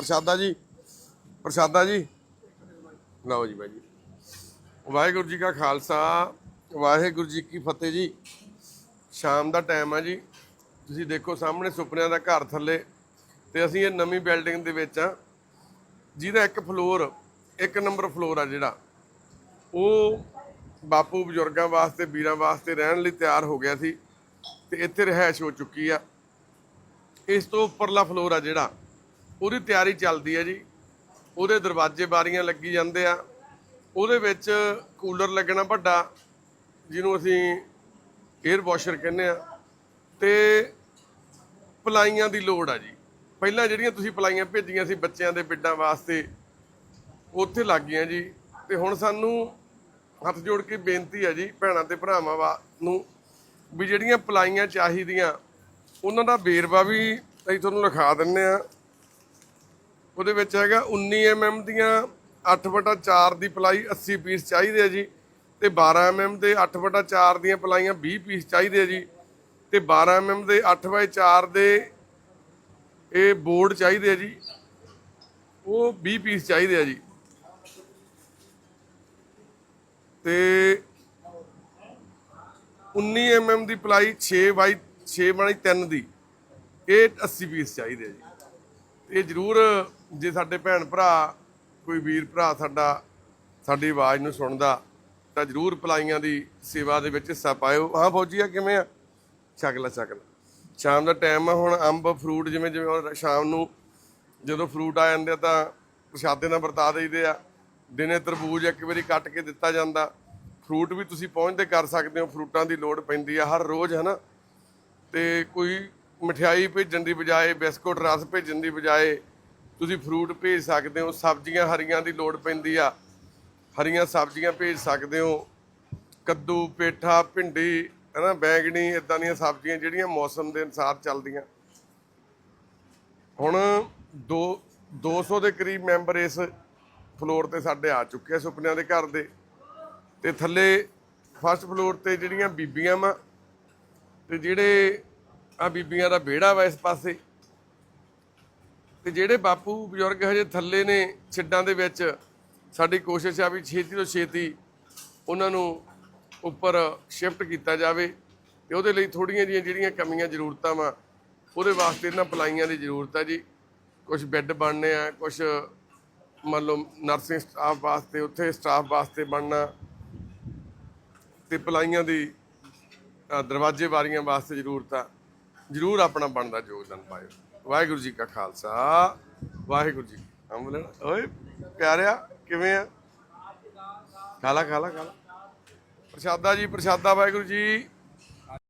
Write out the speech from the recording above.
ਪ੍ਰਸ਼ਾਦਾ ਜੀ ਪ੍ਰਸ਼ਾਦਾ ਜੀ। ਲਓ ਜੀ ਬਾਈ ਜੀ। ਵਾਹਿਗੁਰੂ ਜੀ ਕਾ ਖਾਲਸਾ, ਵਾਹਿਗੁਰੂ ਜੀ ਕੀ ਫਤਿਹ ਜੀ। ਸ਼ਾਮ ਦਾ ਟਾਈਮ ਆ ਜੀ। ਤੁਸੀਂ ਦੇਖੋ ਸਾਹਮਣੇ ਸੁਪਨਿਆਂ ਦਾ ਘਰ ਥੱਲੇ ਤੇ ਅਸੀਂ ਇਹ ਨਵੀਂ ਬਿਲਡਿੰਗ ਦੇ ਵਿੱਚ ਆ। ਜਿਹਦਾ ਇੱਕ ਫਲੋਰ ਇੱਕ ਨੰਬਰ ਫਲੋਰ ਆ ਜਿਹੜਾ। ਉਹ ਬਾਪੂ ਬਜ਼ੁਰਗਾਂ ਵਾਸਤੇ, ਵੀਰਾਂ ਵਾਸਤੇ ਰਹਿਣ ਲਈ ਤਿਆਰ ਹੋ ਗਿਆ ਸੀ ਤੇ ਇੱਥੇ ਰਹਿائش ਹੋ ਚੁੱਕੀ ਆ। ਇਸ ਤੋਂ ਉੱਪਰਲਾ ਫਲੋਰ ਆ ਜਿਹੜਾ। ਉਹਦੀ ਤਿਆਰੀ ਚੱਲਦੀ ਹੈ ਜੀ। ਉਹਦੇ ਦਰਵਾਜ਼ੇ ਬਾਰੀਆਂ ਲੱਗੀ ਜਾਂਦੇ ਆ। ਉਹਦੇ ਵਿੱਚ ਕੂਲਰ ਲੱਗਣਾ ਵੱਡਾ, ਜਿਹਨੂੰ ਅਸੀਂ 에ਅਰ ਵਾਸ਼ਰ ਕਹਿੰਦੇ ਆ। ਤੇ ਪਲਾਈਆਂ ਦੀ ਲੋੜ ਆ ਜੀ। ਪਹਿਲਾਂ ਜਿਹੜੀਆਂ ਤੁਸੀਂ ਪਲਾਈਆਂ ਭੇਜੀਆਂ ਸੀ ਬੱਚਿਆਂ ਦੇ ਬਿੱਡਾਂ ਵਾਸਤੇ, ਉੱਥੇ ਲੱਗ ਗਈਆਂ ਜੀ। ਤੇ ਹੁਣ ਸਾਨੂੰ ਹੱਥ ਜੋੜ ਕੇ ਬੇਨਤੀ ਹੈ ਜੀ, ਭੈਣਾਂ ਤੇ ਭਰਾਵਾਂ ਵਾ ਨੂੰ ਵੀ ਜਿਹੜੀਆਂ ਪਲਾਈਆਂ ਚਾਹੀਦੀਆਂ, ਉਹਨਾਂ ਦਾ ਵੇਰਵਾ ਵੀ ਅਸੀਂ ਤੁਹਾਨੂੰ ਲਿਖਾ ਦਿੰਨੇ ਆ। ਉਹਦੇ ਵਿੱਚ ਹੈਗਾ 19 mm ਦੀਆਂ 8/4 ਦੀ ਪਲਾਈ 80 ਪੀਸ ਚਾਹੀਦੇ ਆ ਜੀ। ਤੇ 12 mm ਦੇ 8/4 ਦੀਆਂ ਪਲਾਈਆਂ 20 ਪੀਸ ਚਾਹੀਦੇ ਆ ਜੀ। ਤੇ 12 mm ਦੇ 8/4 ਦੇ ਇਹ ਬੋਰਡ ਚਾਹੀਦੇ ਆ ਜੀ। ਉਹ 20 ਪੀਸ ਚਾਹੀਦੇ ਆ ਜੀ। ਤੇ 19 mm ਦੀ ਪਲਾਈ 6 ਬਾਈ 6 ਬਾਈ 3 ਦੀ। ਇਹ 80 ਪੀਸ ਚਾਹੀਦੇ ਆ ਜੀ। ਇਹ ਜ਼ਰੂਰ ਜੇ ਸਾਡੇ ਭੈਣ ਭਰਾ, ਕੋਈ ਵੀਰ ਭਰਾ ਸਾਡਾ, ਸਾਡੀ ਆਵਾਜ਼ ਨੂੰ ਸੁਣਦਾ, ਤਾਂ ਜ਼ਰੂਰ ਪਲਾਈਆਂ ਦੀ ਸੇਵਾ ਦੇ ਵਿੱਚ ਹਿੱਸਾ ਪਾਇਓ। ਹਾਂ ਫੌਜੀਆ ਕਿਵੇਂ ਆ? ਛਕਲਾ ਛਕਲਾ ਸ਼ਾਮ ਦਾ ਟਾਈਮ ਆ, ਹੁਣ ਅੰਬ ਫਰੂਟ ਜਿਵੇਂ ਜਿਵੇਂ ਸ਼ਾਮ ਨੂੰ ਜਦੋਂ ਫਰੂਟ ਆ ਜਾਂਦੇ ਆ, ਤਾਂ ਪ੍ਰਸ਼ਾਦੇ ਨਾਲ ਵਰਤਾ ਦੇਈਦੇ ਆ। ਦਿਨੇ ਤਰਬੂਜ ਇੱਕ ਵਾਰੀ ਕੱਟ ਕੇ ਦਿੱਤਾ ਜਾਂਦਾ। ਫਰੂਟ ਵੀ ਤੁਸੀਂ ਪਹੁੰਚਦੇ ਕਰ ਸਕਦੇ ਹੋ ਫਰੂਟਾਂ ਦੀ ਲੋੜ ਪੈਂਦੀ ਆ, ਹਰ ਰੋਜ਼, ਹਨਾ? ਤੇ ਕੋਈ ਮਠਿਆਈ ਭੇਜਣ ਦੀ ਬਜਾਏ, ਬਿਸਕੁਟ, ਰਸ ਭੇਜਣ ਦੀ ਬਜਾਏ ਤੁਸੀਂ ਫਰੂਟ ਭੇਜ ਸਕਦੇ ਹੋ, ਸਬਜ਼ੀਆਂ ਹਰੀਆਂ ਦੀ ਲੋੜ ਪੈਂਦੀ ਆ। ਹਰੀਆਂ ਸਬਜ਼ੀਆਂ ਭੇਜ ਸਕਦੇ ਹੋ, ਕੱਦੂ, ਪੇਠਾ, ਭਿੰਡੀ, ਹਨਾ, ਬੈਂਗਣੀ ਇਦਾਂ ਦੀਆਂ ਸਬਜ਼ੀਆਂ ਜਿਹੜੀਆਂ ਮੌਸਮ ਦੇ ਅਨੁਸਾਰ ਚੱਲਦੀਆਂ। ਹੁਣ ਦੋ 200 ਦੇ ਕਰੀਬ ਮੈਂਬਰ ਇਸ ਫਲੋਰ ਤੇ ਸਾਡੇ ਆ ਚੁੱਕੇ ਆ, ਸੁਪਨਿਆਂ ਦੇ ਘਰ ਦੇ। ਤੇ ਥੱਲੇ ਫਸਟ ਫਲੋਰ ਤੇ ਜਿਹੜੀਆਂ ਬੀਬੀਆਂ ਵਾ, ਤੇ ਜਿਹੜੇ ਆ ਬੀਬੀਆਂ ਦਾ ਵਿਹੜਾ ਵਾ ਇਸ ਪਾਸੇ। ਤੇ ਜਿਹੜੇ ਬਾਪੂ ਬਜ਼ੁਰਗ ਹਜੇ ਥੱਲੇ ਨੇ ਛਿੱਡਾਂ ਦੇ ਵਿੱਚ, ਸਾਡੀ ਕੋਸ਼ਿਸ਼ ਆ ਵੀ ਛੇਤੀ ਤੋਂ ਛੇਤੀ ਉਹਨਾਂ ਨੂੰ ਉੱਪਰ ਸ਼ਿਫਟ ਕੀਤਾ ਜਾਵੇ ਤੇ ਉਹਦੇ ਲਈ ਥੋੜੀਆਂ ਜਿਹੀਆਂ ਜਿਹੜੀਆਂ ਕਮੀਆਂ, ਜ਼ਰੂਰਤਾਂ ਵਾ, ਉਹਦੇ ਵਾਸਤੇ ਇਹਨਾਂ ਪਲਾਈਆਂ ਦੀ ਜ਼ਰੂਰਤ ਆ ਜੀ। ਕੁਝ ਬੈੱਡ ਬਣਨੇ ਆ ਕੁਝ ਮੰਨ ਲਓ ਨਰਸਿੰਗ ਸਟਾਫ ਵਾਸਤੇ, ਉੱਥੇ ਸਟਾਫ ਵਾਸਤੇ ਬਣਨਾ, ਤੇ ਪਲਾਈਆਂ ਦੀ ਦਰਵਾਜ਼ੇ ਬਾਰੀਆਂ ਵਾਸਤੇ ਜ਼ਰੂਰਤ ਆ। ਜ਼ਰੂਰ ਆਪਣਾ ਬਣਦਾ ਯੋਗਦਾਨ ਪਾਇਓ। ਵਾਹਿਗੁਰੂ ਜੀ ਕਾ ਖਾਲਸਾ। ਵਾਹਿਗੁਰੂ ਜੀ ਹਮ ਲੈਣਾ। ਓਏ, ਪਿਆਰਿਆ, ਕਿਵੇਂ ਆ? ਖਾਲਾ ਖਾਲਾ ਖਾਲਾ ਪ੍ਰਸ਼ਾਦਾ ਜੀ, ਪ੍ਰਸ਼ਾਦਾ ਵਾਹਿਗੁਰੂ ਜੀ।